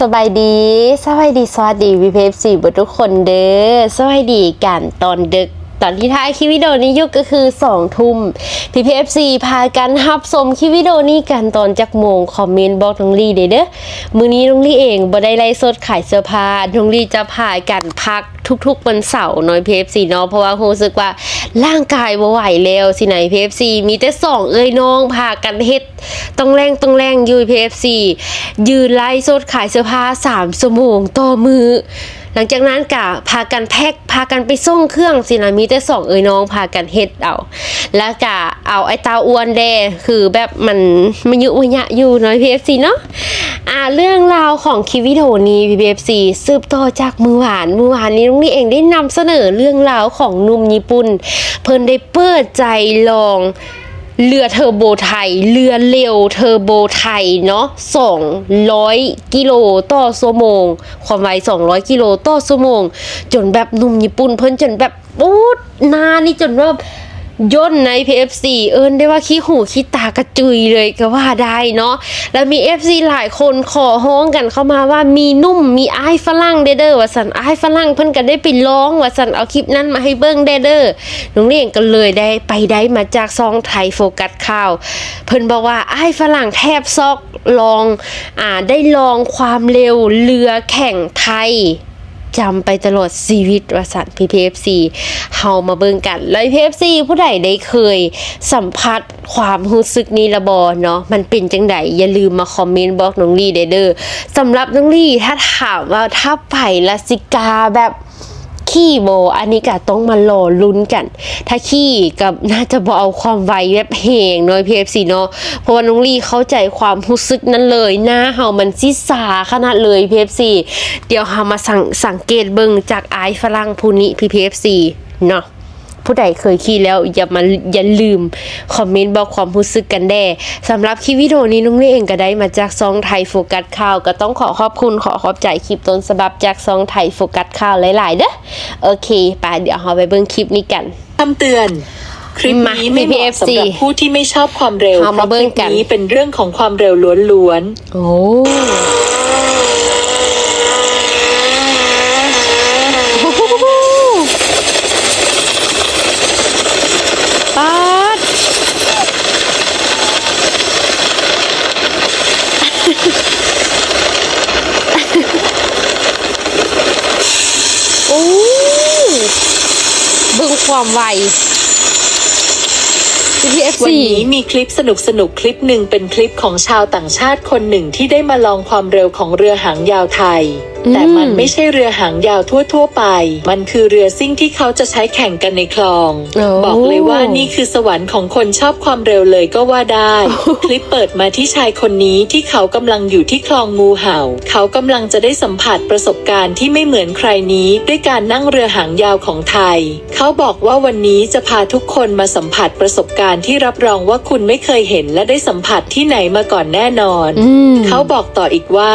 สบายดีสวัสดีสวัสดีวีเพฟสี่ทุกคนเด้อสวัสดีกันตอนดึก ตอนที่ท้ายคลิปวิดีโอนี้ยุก็คือสองทุ่มพี่พีเอฟซีพากันฮับชมคลิปวิดีโอนี้กันตอนจักโมงคอมเมนต์บอกน้องลีเด้อเด้อมือนี้น้องลี่เองบ่ได้ไล่สดขายเสื้อผ้าน้องลี่จะพากันพักทุกๆวันเสาร์น้อยพีเอฟซีเนาะเพราะว่ารู้สึกว่าร่างกายบ่ไหวแล้วสิไหนพีเอฟซีมีแต่สองเอ้ยน้องพากันเฮ็ดต้องแรงต้องแรงอยูพีเอฟซียืนไล่สดขายเสื้อผ้าสามชั่วโมงต่อมือ หลังจากนั้นกะพากันแพ็คพากันไปส่งเครื่องสินะมีแต่สองเอ้ยน้องพากันเฮ็ดเอา แล้วกะเอาไอ้ตาอ้วนแดคือแบบมันมันยุมันยะอยู่น้อยพีเอฟซีเนาะอ่าเรื่องราวของคลิปวิดีโอนี้พีเอฟซีสืบต่อจากมือหวานมือหวานนี้น้องนี่เองได้นำเสนอเรื่องราวของนุ่มญี่ปุ่น เพิ่นได้เปิดใจลอง เรือเทอร์โบไทย เรือเร็วเทอร์โบไทยเนาะ200 กิโลต่อชั่วโมง ความไว 200 กิโลต่อชั่วโมง จนแบบหนุ่มญี่ปุ่นเพิ่นจนแบบปูดนานี่จนว่า ย่นใน PFC เอิ้นได้ว่าขี้หูขี้ตากระจุยเลยก็ว่าได้เนาะแล้วมี FC หลายคนขอฮ้องกันเข้ามาว่ามีนุ่มมีอ้ายฝรั่งเดเด้อว่าสันอ้ายฝรั่งเพิ่นก็ได้ไปร้องว่าสันเอาคลิปนั้นมาให้เบิ่งเดเด้อน้องเลี้ยงก็เลยได้ไปได้มาจากซองไทยโฟกัสข่าว เพิ่นบอกว่าอ้ายฝรั่งแทบซอกลองอ่าได้ลองความเร็วเรือแข่งไทย จำไปตลอดชีวิตวสันพีพีเอฟซีเฮามาเบิ่งกันเลยพีเอฟซีผู้ใดได้เคยสัมผัสความรู้สึกนี้ละบอเนาะมันเป็นจังไดอย่าลืมมาคอมเมนต์บอกน้องลี่เด้อเด้อสำหรับน้องลี่ถ้าถามว่าถ้าไปลาสิกาแบบ ขี้โบอันนี้ก็ต้องมารอลุ้นกัน ถ้าขี้กับน่าจะบอเอาความไวแบบเพงน้อย PFC เนาะเพราะว่าน้องลี่เข้าใจความรู้สึกนั้นเลยหน้าเฮามันซิสาขนาดเลยเพฟสีเดี๋ยวเฮามาสังสังเกตเบิ่งจากไอฝรั่งผู้นี้ PPFC เนาะ ผู้ใดเคยขี่แล้วอย่ามาอย่าลืมคอมเมนต์บอกความรู้สึกกันแด่สำหรับคลิปวิดีโอนี้น้องนี่เองก็ได้มาจากซองไทยโฟกัสข่าว ก็ต้องขอขอบคุณขอขอบใจคลิปต้นฉบับจากซองไทยโฟกัสข่าวหลายๆเด้อโอเคไปเดี๋ยวเราไปเบิ่งคลิปนี้กันคำเตือนคลิปนี้มาไม่เหมาะ PPFC สำหรับผู้ที่ไม่ชอบความเร็วเอาเพมาราะเบิ่คงลิปกันนี้เป็นเรื่องของความเร็วล้วนโอ้ เบิ่งความไวๆ PPFC วันนี้มีคลิปสนุกสนุกๆคลิปหนึ่งเป็นคลิปของชาวต่างชาติคนหนึ่งที่ได้มาลองความเร็วของเรือหางยาวไทยอืมแต่มันไม่ใช่เรือหางยาวทั่ว ๆ ไป มันคือเรือซิ่งที่เขาจะใช้แข่งกันในคลองโอ้บอกเลยว่านี่คือสวรรค์ของคนชอบความเร็วเลยก็ว่าได้ คลิปเปิดมาที่ชายคนนี้ที่เขากำลังอยู่ที่คลองงูเห่า เขากำลังจะได้สัมผัสประสบการณ์ที่ไม่เหมือนใครนี้ ด้วยการนั่งเรือหางยาวของไทย เขาบอกว่าวันนี้จะพาทุกคนมาสัมผัสประสบการณ์ที่รับรองว่าคุณไม่เคยเห็นและได้สัมผัสที่ไหนมาก่อนแน่นอนอืมเขาบอกต่ออีกว่า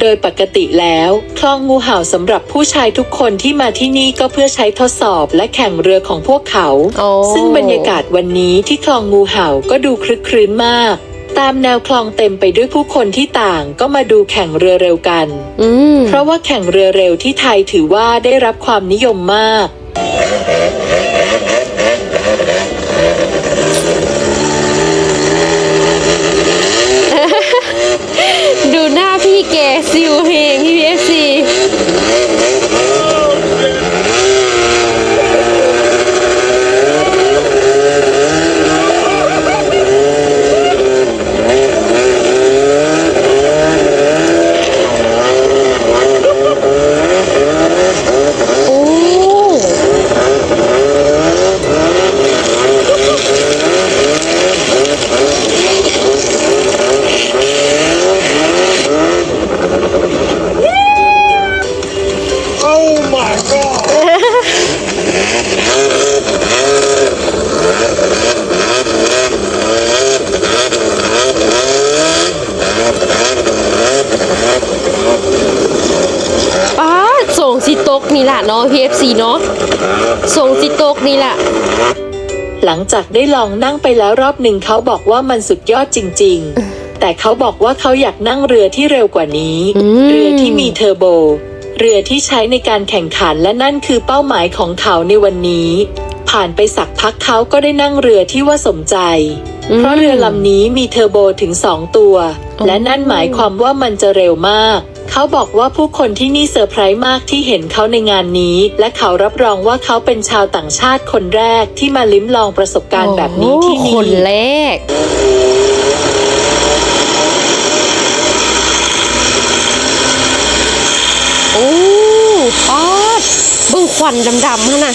โดยปกติแล้วคลองงูเห่าสำหรับผู้ชายทุกคนที่มาที่นี่ก็เพื่อใช้ทดสอบและแข่งเรือของพวกเขาโอ้ซึ่งบรรยากาศวันนี้ที่คลองงูเห่าก็ดูคลึกครื้นมาก ตามแนวคลองเต็มไปด้วยผู้คนที่ต่างก็มาดูแข่งเรือเร็วกันอืมเพราะว่าแข่งเรือเร็วที่ไทยถือว่าได้รับความนิยมมาก ดูหน้าพี่แกซิวเฮงพี่พีเอฟซีโอ้ป้าดส่งสิตกนี่แหละเนาะพีเอฟซีเนาะส่งสิตกนี่แหละ หลัง จากได้ลองนั่งไปแล้วรอบหนึ่งเขาบอกว่ามันสุดยอดจริง ๆ แต่เขาบอกว่าเขาอยากนั่งเรือที่เร็วกว่านี้ อืม เรือที่มีเทอร์โบ เรือที่ใช้ในการแข่งขันและนั่นคือเป้าหมายของเขาในวันนี้ ผ่านไปสักพักเขาก็ได้นั่งเรือที่ว่าสมใจอืมเพราะเรือลำนี้มีเทอร์โบถึงสองตัวอ๋อและนั่นหมายความว่ามันจะเร็วมาก เขาบอกว่าผู้คนที่นี่เซอร์ไพรส์มากที่เห็นเขาในงานนี้ และเขารับรองว่าเขาเป็นชาวต่างชาติคนแรกที่มาลิ้มลองประสบการณ์แบบนี้ที่นี่ คนแรก โอ้ป๊อดเบิ่งควันดำๆฮะน่ะ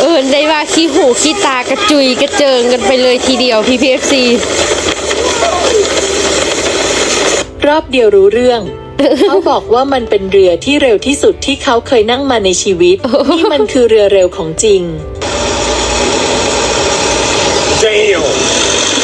เอินได้ว่าขี้หูขี้ตากระจุยกระเจิงกันไปเลยทีเดียวพี่พีเอฟซีรอบเดียวรู้เรื่อง เขาบอกว่ามันเป็นเรือที่เร็วที่สุดที่เขาเคยนั่งมาในชีวิต นี่มันคือเรือเร็วของจริง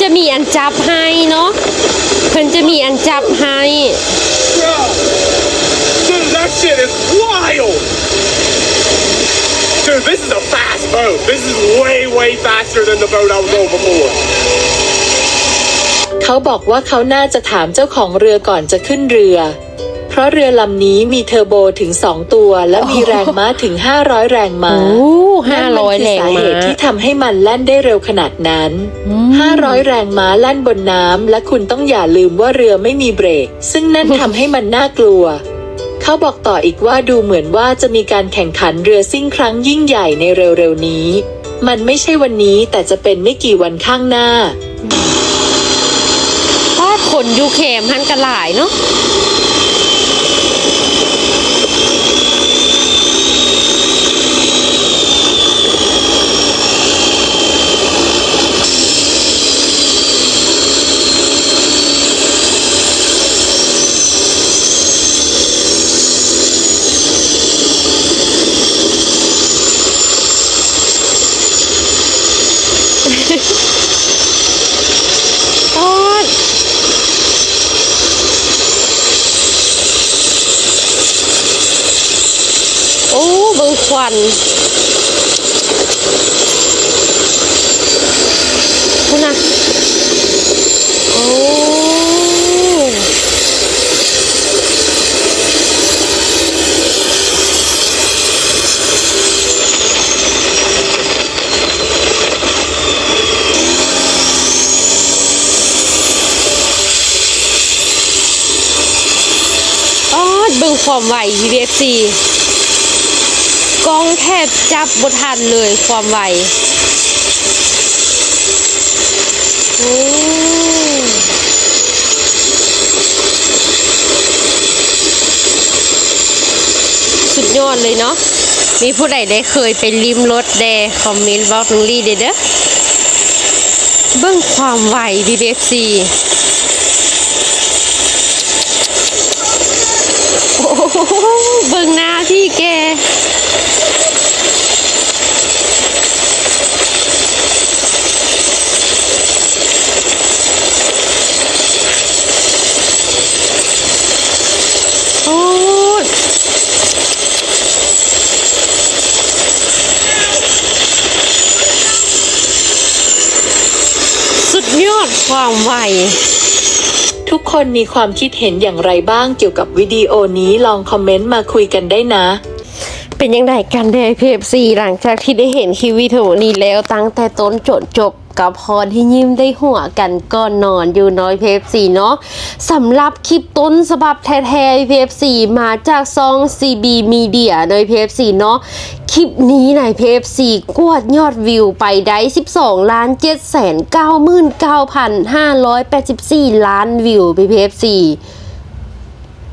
จะมีอันจับให้เนาะเพิ่นจะมีอันจับให้ Bro. Dude, that shit is wild. Dude, this is a fast boat. This is way, way faster than the boat I was on before. เขาบอกว่าเขาน่าจะถามเจ้าของเรือก่อนจะขึ้นเรือเพ ราะเรือลำนี้มีเทอร์โบถึง 2 ตัว และมีแรงม้าถึง 500 แรงม้าโอ้ห้าร้อยนั่นแรมันงคือสาเหมาตุที่ทำให้มันแล่นได้เร็วขนาดนั้น 500 แรงม้าแล่นบนน้ำและคุณต้องอย่าลืมว่าเรือไม่มีเบรก ซึ่งนั่นทำให้มันน่ากลัวเขาบอกต่ออีกว่าดูเหมือนว่าจะมีการแข่งขันเรือซิ่งครั้งยิ่งใหญ่ในเร็วๆนี้ มันไม่ใช่วันนี้แต่จะเป็นไม่กี่วันข้างหน้าก็คนอยูแคมหันกันหลายเนาะ ก็โอ้เบิ่ง คุณนะโอ้อ๋อเบิ่งความไหว PBFC องแทบจับบทันเลยความไวโอ้สุดยอดเลยเนาะ มีผู้ใดได้เคยไปลิมรถแดคอมเมนต์บอกน้องลี่เด้อเด้อเบิ่งความไว BBFC โอ้โหเบิ่งหน้า ความไวทุกคนมีความคิดเห็นอย่างไรบ้างเกี่ยวกับวิดีโอนี้ลองคอมเมนต์มาคุยกันได้นะเป็นยังไงกันเดยเพฟซีหลังจากที่ได้เห็นคิววิดีโอนี้แล้วตั้งแต่ต้นจนจบ กับพรที่ยิ้มได้หัวกันก่อนนอนอยู่น้อยเพฟซีเนาะสำหรับคลิปต้นฉบับแท้ๆเพฟซีมาจากซอง CB Media ในเพฟซีเนาะคลิปนี้ในเพฟซีกวดยอดวิวไปได้ 12 ล้าน7 9 9 584 ล้านวิวเพฟซี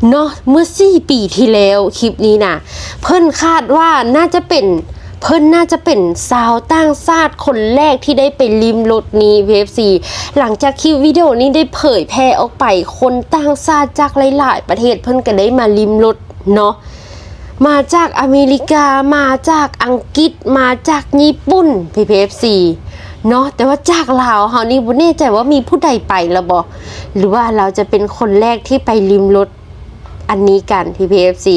เนาะเมื่อ 4 ปีที่แล้วคลิปนี้นะเพิ่นคาดว่าน่าจะเป็น เพิ่นน่าจะเป็นสาวต่างชาติคนแรกที่ได้ไปลิมรถนี้ VFC หลังจากคลิปวิดีโอนี้ได้เผยแพร่ออกไป คนต่างชาติจากหลาย ๆ ประเทศเพิ่นก็ได้มาลิมรถเนาะมาจากอเมริกามาจากอังกฤษมาจากญี่ปุ่น PPFC เนาะแต่ว่าจากลาวเฮานี่บ่แน่ใจว่ามีผู้ใดไปแล้วบ่หรือว่าเราจะเป็นคนแรกที่ไปลิมรถ อันนี้กันที่ PFC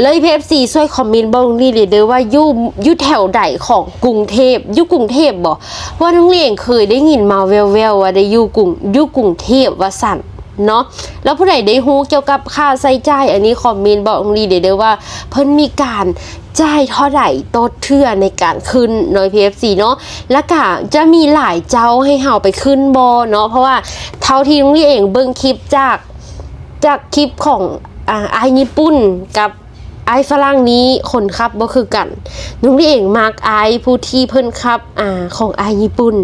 เลย PFC ช่วยคอมเมนต์บ้างนี่เลยเด้อว่ายู่ยู่แถวใดของกรุงเทพยู่กรุงเทพบ่ว่าน้องเลียงเคยได้ยินมาแววๆว่าได้อยู่กรุงยู่กรุงเทพว่าสั่นเนาะแล้วผู้ใดได้ฮู้เกี่ยวกับค่าใช้จ่ายอันนี้คอมเมนต์บอกน้องลีเด้อเด้อว่า เพิ่นมีการจ่ายเท่าไหร่ต่อเทื่อในการขึ้นน้อย PFC เนาะแล้วก็จะมีหลายเจ้าให้เฮาไปขึ้นบ่เนาะเพราะว่าเท่าที่น้องลีเองเบิ่งคลิปจากจากคลิปของ อ่าไอญี่ปุ่นกับไอฝรั่งนี้คนขับบ่คือกันนุ้งนี่เองมากไอผู้ที่เพิ่นขับอ่าของไอญี่ปุ่น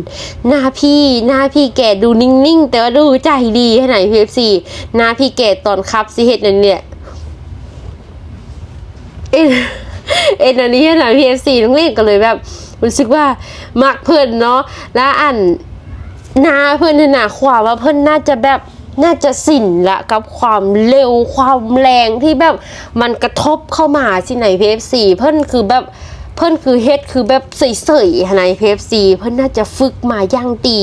หน้าพี่หน้าพี่แก่ดูนิ่งๆ แต่ว่าดูใจดีให้ไหนพีเอฟซีหน้าพี่แก่ตอนขับสิเฮ็ดนั่นเนี่ยเอ็นเอ็นอันนี้ให้ไหนพีเอฟซีนุ้งเล่นก็เลยแบบรู้สึกว่ามักเพิ่นเนาะแล้วอันหน้าเพื่อนน่ะควาว่าเพื่อนน่าจะแบบ น่าจะสินละกับความเร็วความแรงที่แบบมันกระทบเข้ามาสิไหนเพฟซีเพื่อนคือแบบเพื่อนคือเฮ็ดคือแบบเสยๆในเพฟซีเพื่อนน่าจะฝึกมาย่างดี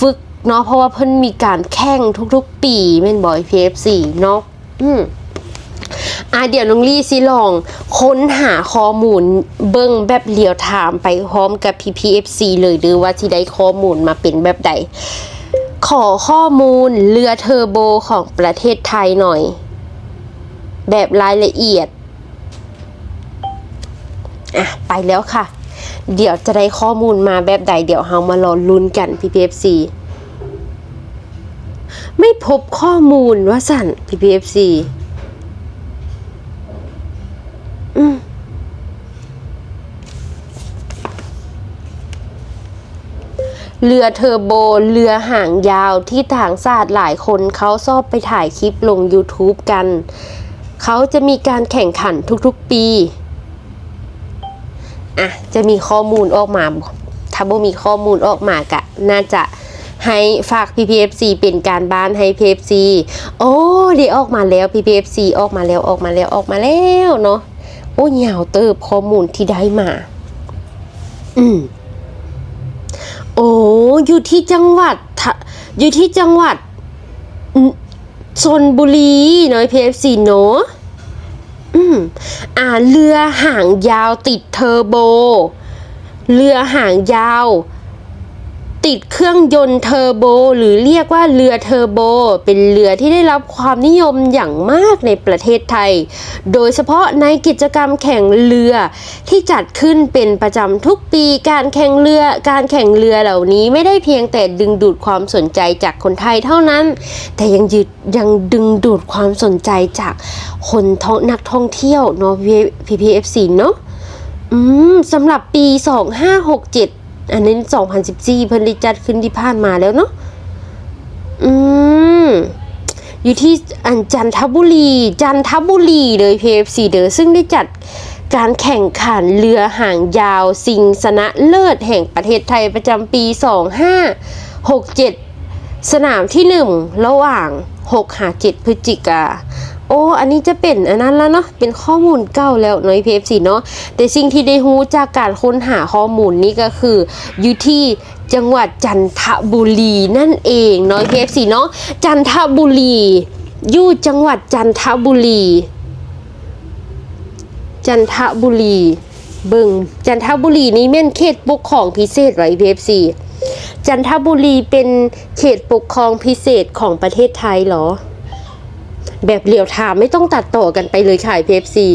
ฝึกเนาะเพราะว่าเพื่อนมีการแข่งทุกๆ ปีแม่นบอยเพฟซีเนาะอืมอะเดี๋ยวน้องลี่สิลองค้นหาข้อมูลเบิ่งแบบเรียวไทม์ไปพร้อมกับ PPFC เลยหรือว่าที่ได้ข้อมูลมาเป็นแบบใด ขอข้อมูลเรือเทอร์โบของประเทศไทยหน่อย แบบรายละเอียด อะ ไปแล้วค่ะ เดี๋ยวจะได้ข้อมูลมาแบบใด เดี๋ยวเรามารอลุ้นกันพพฟซีไม่พบข้อมูลว่าสั่น PPFC อื เรือเทอร์โบ เรือหางยาวที่ต่างชาสติหลายคนเขาชอบไปถ่ายคลิปลง YouTube กัน เขาจะมีการแข่งขันทุกๆปีอะจะมีข้อมูลออกมา ถ้าบ่มีข้อมูลออกมากะ น่าจะให้ฝาก PPFC เป็นการบ้านให้ PPFC โอ้ดีออกมาแล้ว PPFC ออกมาแล้วออกมาแล้วออกมาแล้วเนาะโอ้ยาวเติบข้อมูลที่ได้มา อืม โอ้อยู่ที่จังหวัดทะอยู่ที่จังหวัดชนบุรีน้อยเพฟซีเนาะอืมอ่าเรือหางยาวติดเทอร์โบ เรือหางยาว ติดเครื่องยนต์เทอร์โบ หรือเรียกว่าเรือเทอร์โบ เป็นเรือที่ได้รับความนิยมอย่างมากในประเทศไทย โดยเฉพาะในกิจกรรมแข่งเรือ ที่จัดขึ้นเป็นประจำทุกปีการแข่งเรือ การแข่งเรือเหล่านี้ไม่ได้เพียงแต่ดึงดูดความสนใจจากคนไทยเท่านั้น แต่ยังยึดยังดึงดูดความสนใจจากคนท่องนักท่องเที่ยวเนาะ PPFC เนาะสำหรับปี 2567 อันนี้2014เพิ่นได้จัดขึ้นที่ผ่านมาแล้วเนาะอืมอยู่ที่อันจันทบุรี จันทบุรีเลย PFC เด้อซึ่งได้จัดการแข่งขันเรือหางยาวสิงสนะเลิศแห่งประเทศไทยประจำปี 2567 สนามที่ 1 ระหว่าง 6 หา 7 พฤศจิกา โอ้อันนี้จะเป็นอันนั้นแล้วเนาะเป็นข้อมูลเก่าแล้วนาะพีเอฟซีเนาะแต่สิ่งที่ได้รู้จากการค้นหาข้อมูลนี้ก็คืออยู่ที่จังหวัดจันทบุรีนั่นเองนาะพีเอฟซีเนาะจันทบุรีอยู่จังหวัดจันทบุรี จันทบุรีเบิงจันทบุรีนี่แม่นเขตปกครองพิเศษไว้ PFC จันทบุรีเป็นเขตปกครองพิเศษของประเทศไทยเหรอ แบบเรียวถามไม่ต้องตัดต่อกันไปเลยขาย PFC อฟซี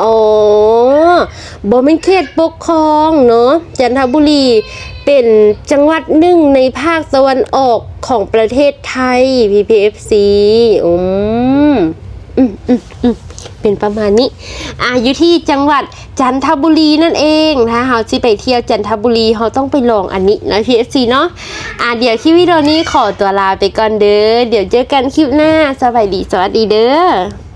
อ๋อบอเป็นเขตปกครองเนาะจันทบุรีเป็นจังหวัดหนึ่งในภาคตะวันออกของประเทศไทย PPFC อืมอืมอืมอืม เป็นประมาณนี้อะอยู่ที่จังหวัดจันทบุรีนั่นเองนะคะเราจะไปเที่ยวจันทบุรีเราต้องไปลองอันนี้นะ PFC เนาะอะเดี๋ยวคลิปวิดีโอนี้ขอตัวลาไปก่อนเด้อเดี๋ยวเจอกันคลิปหน้าสวัสดีสวัสดีเด้อ